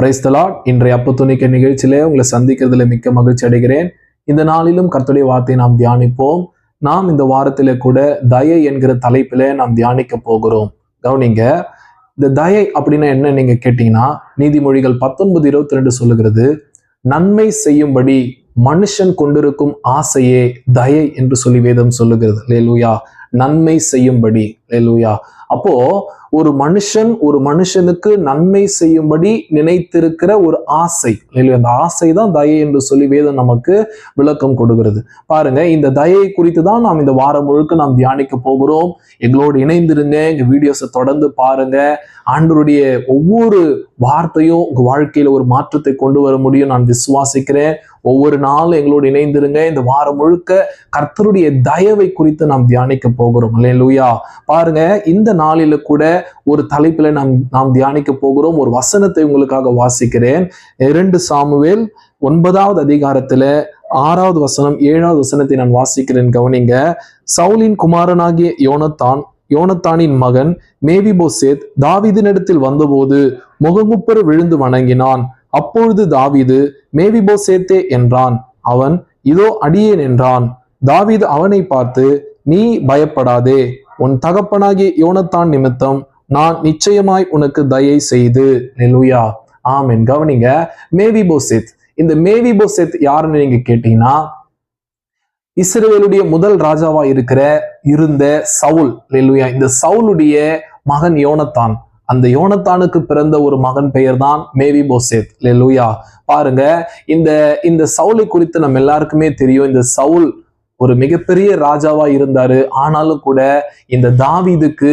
Praise the Lord இன்றைய அப்ப துணிக்க நிகழ்ச்சியிலே உங்களை சந்திக்கிறதுல மிக்க மகிழ்ச்சி அடைகிறேன். இந்த நாளிலும் கர்த்துடைய வார்த்தையை நாம் தியானிப்போம். நாம் இந்த வாரத்தில கூட தயை என்கிற தலைப்பில நாம் தியானிக்க போகிறோம். கவனிங்க இந்த தயை அப்படின்னா என்ன நீங்க கேட்டீங்கன்னா நீதிமொழிகள் பத்தொன்பது இருபத்தி ரெண்டு சொல்லுகிறது நன்மை செய்யும்படி மனுஷன் கொண்டிருக்கும் ஆசையே தயை என்று சொல்லி வேதம் சொல்லுகிறது. லேலூயா நன்மை செய்யும்படி. லேலூயா அப்போ ஒரு மனுஷன் ஒரு மனுஷனுக்கு நன்மை செய்யும்படி நினைத்திருக்கிற ஒரு ஆசை. இல்லையா அந்த ஆசை தான் தயை என்று சொல்லி வேதம் நமக்கு விளக்கம் கொடுக்கிறது. பாருங்க இந்த தயை குறித்து தான் நாம் இந்த வாரம் முழுக்க நாம் தியானிக்க போகிறோம். எங்களோடு இணைந்திருங்க. எங்க வீடியோஸை தொடர்ந்து பாருங்க. ஆண்டருடைய ஒவ்வொரு வார்த்தையும் உங்க வாழ்க்கையில ஒரு மாற்றத்தை கொண்டு வர முடியும். நான் விசுவாசிக்கிறேன். ஒவ்வொரு நாளும் எங்களோடு இணைந்திருங்க. இந்த வாரம் முழுக்க கர்த்தருடைய தயவை குறித்து நாம் தியானிக்க போகிறோம். இல்லையா பாருங்க இந்த நாளில கூட ஒரு தலைப்பில் நாம் நாம் தியானிக்க போகிறோம். ஒரு வசனத்தை உங்களுக்காக வாசிக்கிறேன். இரண்டு சாமுவேல் ஒன்பதாவது அதிகாரத்துல ஆறாவது வசனம் ஏழாவது வசனத்தை நான் வாசிக்கிறேன். கவனிங்க. சவுலின் குமாரனாகிய யோனத்தான் யோனத்தானின் மகன் மேவிபோசேத் தாவிதினிடத்தில் வந்தபோது முகங்குப்பர் விழுந்து வணங்கினான். அப்பொழுது தாவிது மேவிபோ சேத்தே என்றான். அவன் இதோ அடியேன் என்றான். தாவிது அவனை பார்த்து நீ பயப்படாதே. உன் தகப்பனாகிய யோனத்தான் நிமித்தம் நான் நிச்சயமாய் உனக்கு தயை செய்து. நெலுயா என் கவனிங்க மேவி போசித் இந்த மேவி போசித் யாருன்னு நீங்க கேட்டீங்கன்னா இஸ்ரேலுடைய முதல் ராஜாவா இருக்கிற இருந்த சவுல். லெலுயா இந்த சவுலுடைய மகன் யோனத்தான். அந்த யோனத்தானுக்கு பிறந்த ஒரு மகன் பெயர் தான் மேவி போசேத் லூயா பாருங்க இந்த இந்த சவுலை குறித்து நம்ம எல்லாருக்குமே தெரியும். இந்த சவுல் ஒரு மிகப்பெரிய ராஜாவா இருந்தாரு. ஆனாலும் கூட இந்த தாவிதுக்கு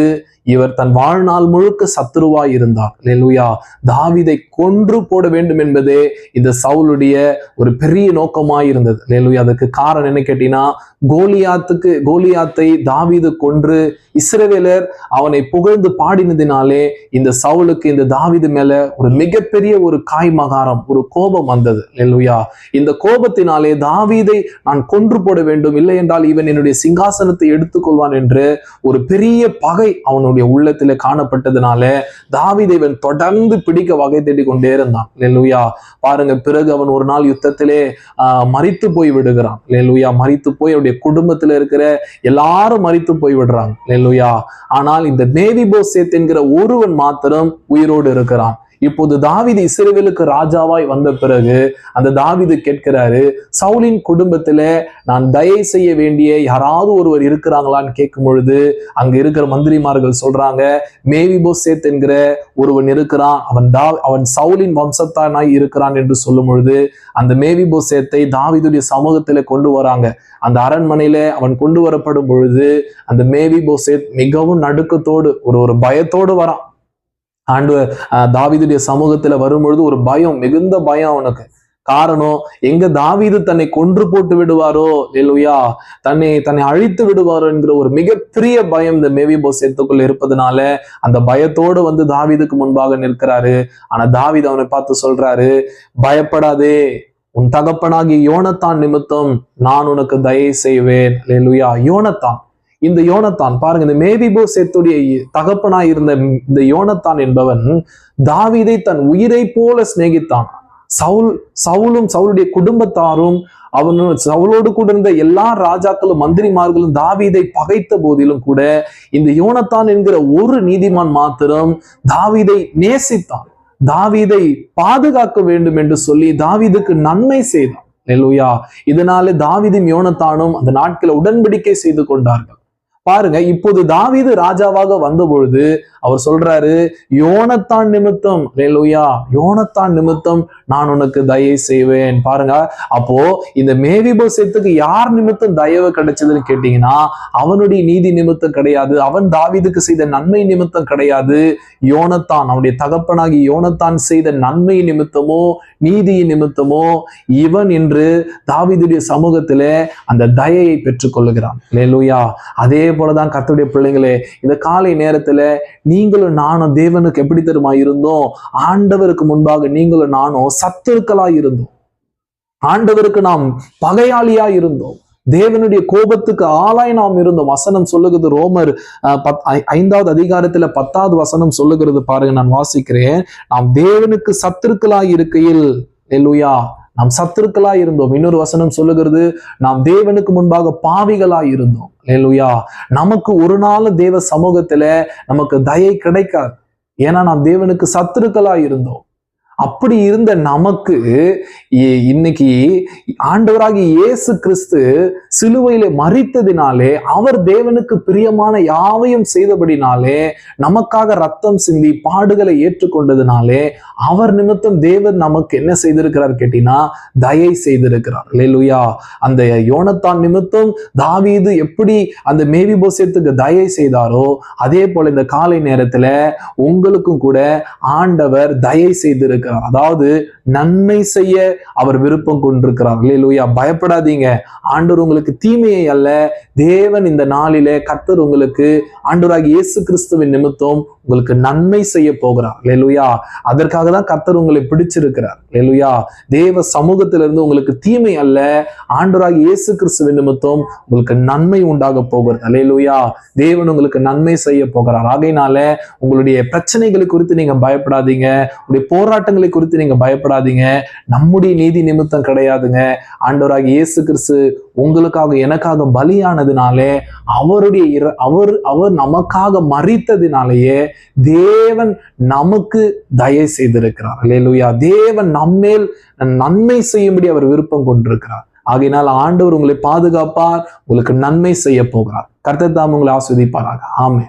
இவர் தன் வாழ்நாள் முழுக்க சத்துருவாய் இருந்தார். லெலுயா தாவிதை கொன்று போட வேண்டும் என்பதே இந்த சவுலுடைய ஒரு பெரிய நோக்கமாய் இருந்தது. லெலுயா அதுக்கு காரணம் என்ன கேட்டீங்கன்னா கோலியாத்துக்கு கோலியாத்தை தாவிது கொன்று இஸ்ரவேலர் அவனை புகழ்ந்து பாடினதினாலே இந்த சவுலுக்கு இந்த தாவிது மேல ஒரு மிகப்பெரிய ஒரு காய்மகாரம் ஒரு கோபம் வந்தது. லெலுயா இந்த கோபத்தினாலே தாவிதை நான் கொன்று போட வேண்டும் இல்லை என்றால் இவன் என்னுடைய சிங்காசனத்தை எடுத்துக்கொள்வான் என்று ஒரு பெரிய பகை அவனுடைய உள்ளத்திலே காணப்பட்டதுனால தாவிதேவன் தொடர்ந்து பிடிக்க வகை தேடி கொண்டே இருந்தான். லெலுயா பாருங்க பிறகு அவன் ஒரு நாள் யுத்தத்திலே ஆஹ் மறித்து போய் விடுகிறான். லெலுயா மறித்து போய் அவருடைய குடும்பத்துல இருக்கிற எல்லாரும் மறித்து போய் விடுறாங்க. லெலுயா ஆனால் இந்த மேவி போசேத் என்கிற ஒருவன் மாத்திரம் உயிரோடு இருக்கிறான். இப்போது தாவிது இஸ்ரேவேலுக்கு ராஜாவாய் வந்த பிறகு அந்த தாவிது கேட்கிறாரு சவுலின் குடும்பத்துல நான் தயை செய்ய வேண்டிய யாராவது ஒருவர் இருக்கிறாங்களான்னு கேட்கும் பொழுது அங்க இருக்கிற மந்திரிமார்கள் சொல்றாங்க மேவி போசேத் என்கிற ஒருவன் இருக்கிறான் அவன் தா அவன் சவுலின் வம்சத்தானாய் இருக்கிறான் என்று சொல்லும் பொழுது அந்த மேவி போசேத்தை தாவிதுடைய சமூகத்துல கொண்டு வராங்க. அந்த அரண்மனையில அவன் கொண்டு வரப்படும் பொழுது அந்த மேவி போசேத் மிகவும் நடுக்கத்தோடு ஒரு ஒரு பயத்தோடு வரான். ஆண்டு தாவிதுடைய சமூகத்துல வரும்பொழுது ஒரு பயம் மிகுந்த பயம் அவனுக்கு. காரணம் எங்க தாவீது தன்னை கொன்று போட்டு விடுவாரோ இல்லையா? தன்னை தன்னை அழித்து விடுவாரோ என்கிற ஒரு மிகப்பெரிய பயம் இந்த மேவி போசேத்துக்குள்ள இருப்பதனால அந்த பயத்தோடு வந்து தாவீதுக்கு முன்பாக நிற்கிறாரு. ஆனா தாவீது அவனை பார்த்து சொல்றாரு பயப்படாதே உன் தகப்பனாகி யோனத்தான் நிமித்தம் நான் உனக்கு தயை செய்வேன். இல்லையா? யோனத்தான். இந்த யோனத்தான் பாருங்க இந்த மேபிபோ சேத்துடைய தகப்பனாய் இருந்த இந்த யோனத்தான் என்பவன் தாவிதை தன் உயிரை போல சிநேகித்தான். சவுல் சவுலும் சவுளுடைய குடும்பத்தாரும் அவன் சவுலோடு கூட இருந்த எல்லா ராஜாக்களும் மந்திரிமார்களும் தாவீதை பகைத்த போதிலும் கூட இந்த யோனத்தான் என்கிற ஒரு நீதிமான் மாத்திரம் தாவீதை நேசித்தான். தாவீதை பாதுகாக்க வேண்டும் என்று சொல்லி தாவீதுக்கு நன்மை செய்தான். நெல்லுயா இதனால தாவிதும் யோனத்தானும் அந்த நாட்களை உடன்படிக்கை செய்து கொண்டார்கள். பாருங்க இப்போது தாவீது ராஜாவாக வந்த பொழுது அவர் சொல்றாரு யோனத்தான் நிமித்தம் லேலுயா யோனத்தான் நிமித்தம் நான் உனக்கு தயை செய்வேன். பாருங்க அப்போ இந்த மேவிபோசத்துக்கு யார் நிமித்தம் தயவு கிடைச்சதுன்னு கேட்டீங்கன்னா அவனுடைய நீதி நிமித்தம் கிடையாது அவன் தாவீதுக்கு செய்த நன்மை நிமித்தம் கிடையாது. யோனத்தான் அவனுடைய தகப்பனாகி யோனத்தான் செய்த நன்மை நிமித்தமோ நீதி நிமித்தமோ இவன் என்று தாவீதுடைய சமூகத்திலே அந்த தயையை பெற்றுக்கொள்ளுகிறான். லேலுயா அதே போலதான் கத்துடைய பிள்ளைங்களே இந்த காலை நேரத்துல நீங்களும் நானும் தேவனுக்கு எப்படி தருமா இருந்தோம்? ஆண்டவருக்கு முன்பாக நீங்களும் நானும் சத்துருக்களா இருந்தோம். ஆண்டவருக்கு நாம் பகையாளியா இருந்தோம். தேவனுடைய கோபத்துக்கு ஆளாய் நாம் இருந்தோம். வசனம் சொல்லுகிறது ரோமர் பத்- ஐந்தாவது அதிகாரத்துல பத்தாவது வசனம் சொல்லுகிறது பாருங்க நான் வாசிக்கிறேன். நாம் தேவனுக்கு சத்துருக்களாய் இருக்கையில் எல்லுயா நாம் சத்துருக்களாய் இருந்தோம். இன்னொரு வசனம் சொல்லுகிறது நாம் தேவனுக்கு முன்பாக பாவிகளாய் இருந்தோம். லேலுயா நமக்கு ஒரு நாள் தேவ சமூகத்துல நமக்கு தயை கிடைக்காது. ஏன்னா நாம் தேவனுக்கு சத்துருக்களா இருந்தோம். அப்படி இருந்த நமக்கு இன்னைக்கு ஆண்டவராகி இயேசு கிறிஸ்து சிலுவையில மறித்ததினாலே அவர் தேவனுக்கு பிரியமான யாவையும் செய்தபடினாலே நமக்காக ரத்தம் சிந்தி பாடுகளை ஏற்றுக்கொண்டதினாலே அவர் நிமித்தம் தேவன் நமக்கு என்ன செய்திருக்கிறார் கேட்டீங்கன்னா தயை செய்திருக்கிறார். லேலுயா அந்த யோனத்தான் நிமித்தம் தாவீது எப்படி அந்த மேவி போசேத்துக்கு தயை செய்தாரோ அதே போல இந்த காலை நேரத்துல உங்களுக்கும் கூட ஆண்டவர் தயை செய்திருக்கிறார். அதாவது நன்மை செய்ய அவர் விருப்பம் கொண்டிருக்கிறார். இல்லையா பயப்படாதீங்க. ஆண்டவர் உங்களுக்கு தீமையை அல்ல. தேவன் இந்த நாளிலே கத்தர் உங்களுக்கு ஆண்டவராகிய இயேசு கிறிஸ்துவின் நிமித்தம் உங்களுக்கு நன்மை செய்ய போகிறார். இல்லையா அதற்காக தான் கத்தர் உங்களை பிடிச்சிருக்கிறார். இல்லையா தேவ சமூகத்திலிருந்து உங்களுக்கு தீமை அல்ல. ஆண்டராக இயேசு கிறிஸ்துவ நிமித்தம் உங்களுக்கு நன்மை உண்டாக போகிறது. லேலுயா தேவன் உங்களுக்கு நன்மை செய்ய போகிறார். ஆகையினால உங்களுடைய பிரச்சனைகளை குறித்து நீங்க பயப்படாதீங்க. உங்களுடைய போராட்டங்களை குறித்து நீங்க பயப்படாதீங்க. நம்முடைய நீதி நிமித்தம் கிடையாதுங்க. ஆண்டவராக இயேசு கிறிஸ்து உங்களுக்காக எனக்காக பலியானதுனாலே அவருடைய இற- அவர் அவர் நமக்காக மறித்ததினாலேயே தேவன் நமக்கு தயை செய்திருக்கிறார். அல்லேலூயா தேவன் நம்மேல் நன்மை செய்யும்படி அவர் விருப்பம் கொண்டிருக்கிறார். ஆகையினால் ஆண்டவர் உங்களை பாதுகாப்பார் உங்களுக்கு நன்மை செய்ய போகிறார். கர்த்தர் தாம் உங்களை ஆஸ்வதிப்பாராக. ஆமே